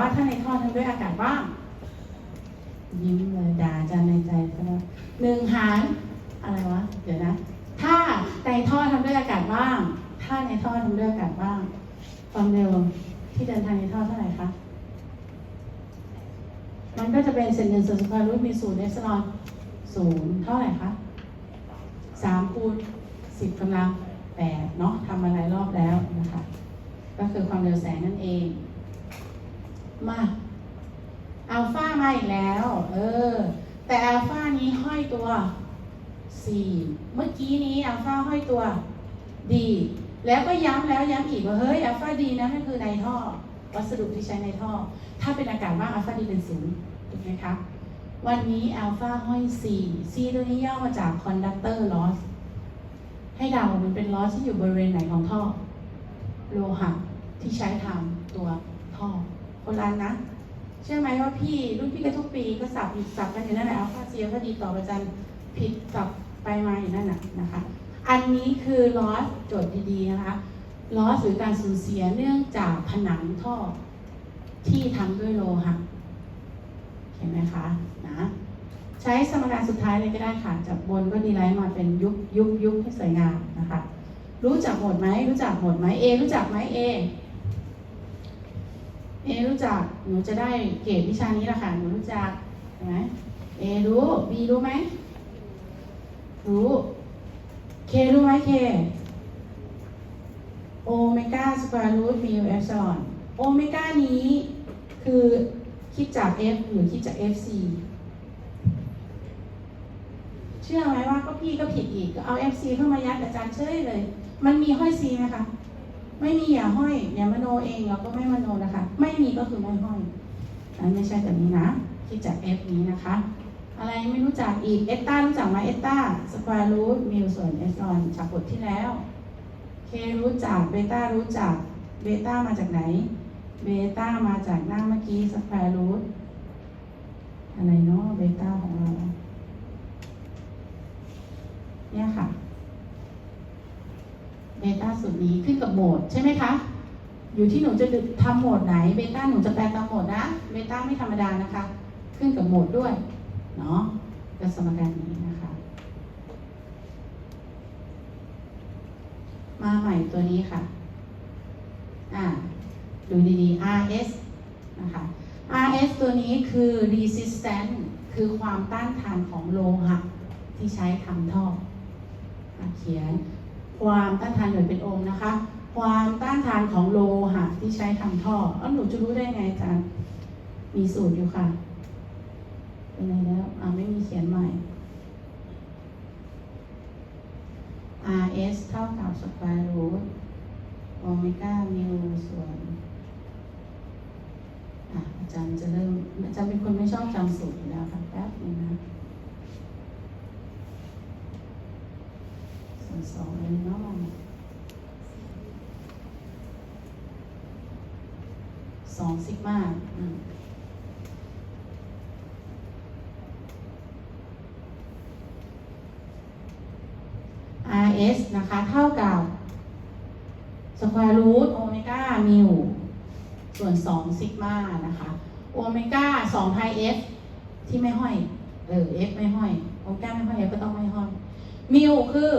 ว่าถ้าในท่อทำด้วยอากาศว่างยิ้มเลยด่าอาจารย์ในใจซะแล้วหนึ่งหารอะไรวะเดี๋ยวนะ ถ้าในท่อทำด้วยอากาศว่าง ถ้าในท่อทำด้วยอากาศว่าง ความเร็วที่เดินทางในท่อเท่าไหร่คะมันก็จะเป็นเซนหนึ่งส่วนสแควร์รูทมีศูนย์เอสลอนศูนย์เท่าไหร่คะสามคูณสิบกำลังแปดเนาะทำมาหลายรอบแล้วนะคะ ก็คือความเร็วแสงนั่นเอง มาอัลฟามาอีกแล้ว เออ แต่อัลฟานี้ห้อยตัว4เมื่อกี้นี้อัลฟาห้อยตัวดีแล้วก็ย้ำแล้วย้ำอีกว่าเฮ้ยอัลฟาดีนะนั่นคือในท่อ วัสดุที่ใช้ในท่อ ถ้าเป็นอากาศว่างอัลฟาดีเป็นศูนย์ถูกไหมคะวันนี้อัลฟาห้อย C C ตัวนี้ย่อมาจาก conductor loss ให้เดามันเป็น loss ที่อยู่บริเวณไหนของท่อ โลหะที่ใช้ทำตัวท่อ โบราณนะ เชื่อไหมว่าพี่รุ่นพี่ก็ทุกปีก็สับอยู่สับกันอยู่นั่นแหละเอัลฟาเซียก็ดีต่อประจันผิดสับไปมาอยู่นั่นน่ะนะคะ อันนี้คือลอสโจทย์ดีๆนะคะลอสหรือการสูญเสียเนื่องจากผนังท่อที่ทำด้วยโลหะเห็นไหมคะนะใช้สมการสุดท้ายเลยก็ได้ค่ะจากบนก็ดีไลท์มาเป็นยุบยุบยุบให้สวยงามนะคะ รู้จักหมดไหมรู้จักหมดไหมเอรู้จักไหมเอ เอรู้จักหนูจะได้เกรดวิชานี้แหละค่ะหนูรู้จักเห็นไหมเอรู้บีรู้ไหมรู้เครู้ไหมเคโอเมก้าสแควร์รูทมิวเอฟซอนโอเมก้านี้คือคิดจาก F หรือคิดจาก FC เชื่อไหมว่าก็พี่ก็ผิดอีกก็เอา FC เข้ามายัดอาจารย์เฉยเลย มันมีห้อย C ไหมคะ ไม่มีอย่าห้อยอย่ามโนเองเราก็ไม่มโนนะคะ ไม่มีก็คือไม่ห้อยอันไม่ใช่แบบนี้นะคิดจาก F นี้นะคะ อะไรไม่รู้จักอีกเอตตารู้จักไหมเอตตาสแควร์รูทมิวส่วนเอสลอนจากบทที่แล้วเครู้จักเบต้ารู้จักเบต้ามาจากไหนเบต้ามาจากหน้าเมื่อกี้สแควร์รูทอะไรเนาะเบต้าของเราเนี่ยค่ะ เบต้าสุดนี้ขึ้นกับโหมดใช่ไหมคะ อยู่ที่หนูจะทำโหมดไหนเบต้าหนูจะแปลตามโหมดนะเบต้าไม่ธรรมดานะคะ ขึ้นกับโหมดด้วยเนาะก็สมการนี้นะคะ มาใหม่ตัวนี้ค่ะอ่าดูดีๆ RS นะคะ RS ตัวนี้คือ resistance คือความต้านทานของโลหะที่ใช้ทำท่อเขียน ความต้านทานหน่วยเป็นโอห์มนะคะ ความต้านทานของโลหะที่ใช้ทำท่อเอ้าหนูจะรู้ได้ไงอาจารย์มีสูตรอยู่ค่ะเป็นไงแล้วอ่าไม่มีเขียนใหม่ RS เท่ากับสแควร์รูทโอเมก้ามิวส่วนอะอาจารย์จะเริ่มอาจารย์เป็นคนไม่ชอบจำสูตรอยู่แล้วค่ะแป๊บนึงนะ สองเลยเนาะสองซิกมาอ RS นะคะ เท่ากับสแควร์รูทโอเมก้ามิวส่วน2ซิกมานะคะ โอเมก้า2ไพ F ที่ไม่ห้อย เออ F ไม่ห้อย โอเมก้าไม่ห้อย F ก็ต้องไม่ห้อย มิวคือ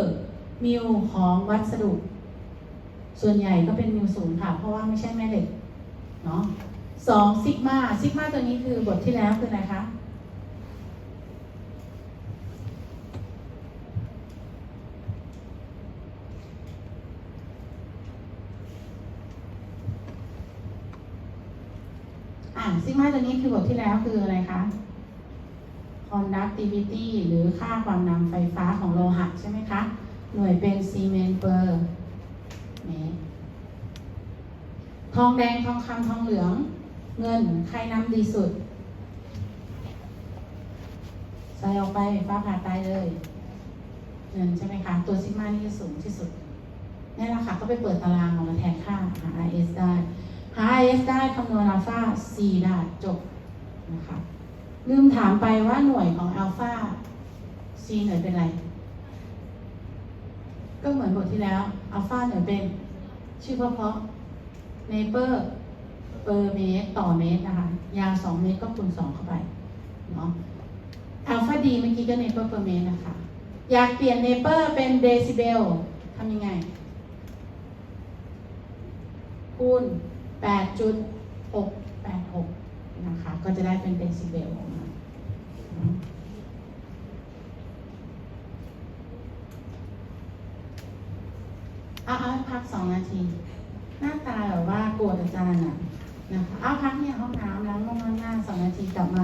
มิวของวัสดุ ส่วนใหญ่ก็เป็นมิวศูนย์ค่ะ เพราะว่าไม่ใช่แม่เหล็กเนาะสองซิกมาซิกมาตัวนี้คือบทที่แล้วคืออะไรคะอ่าซิกมาตัวนี้คือบทที่แล้วคืออะไรคะ conductivity หรือค่าความนำไฟฟ้าของโลหะใช่ไหมคะ หน่วยเป็นซีเมนเปอร์ทองแดงทองคำทองเหลือง เงินใครนำดีสุด ใส่ออกไปฟ้าผ่าตายเลย เงินใช่ไหมคะ ตัวซิกมานี่จะสูงที่สุดนี่แหละค่ะก็ไปเปิดตารางออกมาแทนค่าหา RS ได้ หา IS ได้คำนวณอัลฟา C ได้จบนะคะลืมถามไปว่าหน่วยของอัลฟา C หน่วยเป็นอะไร ก็เหมือนบทที่แล้วอัลฟาหน่วยเป็น ชื่อเพราะๆเนเปอร์เปอร์เมตรต่อเมตรนะคะ ยาวสองเมตรก็คูณสองเข้าไปเนาะอัลฟาดีเมื่อกี้ก็เนเปอร์เปอร์เมตรนะคะ อยากเปลี่ยนเนเปอร์เป็นเดซิเบลทำยังไง คูณ 8.686 นะคะ ก็จะได้เป็นเดซิเบลออกมาเนาะ เอาเอาพักสองนาที หน้าตาแบบว่าโกรธอาจารย์อะนะคะเอาพักเนี่ยห้องน้ำล้างห้องน้ำหน้าสองนาทีกลับมา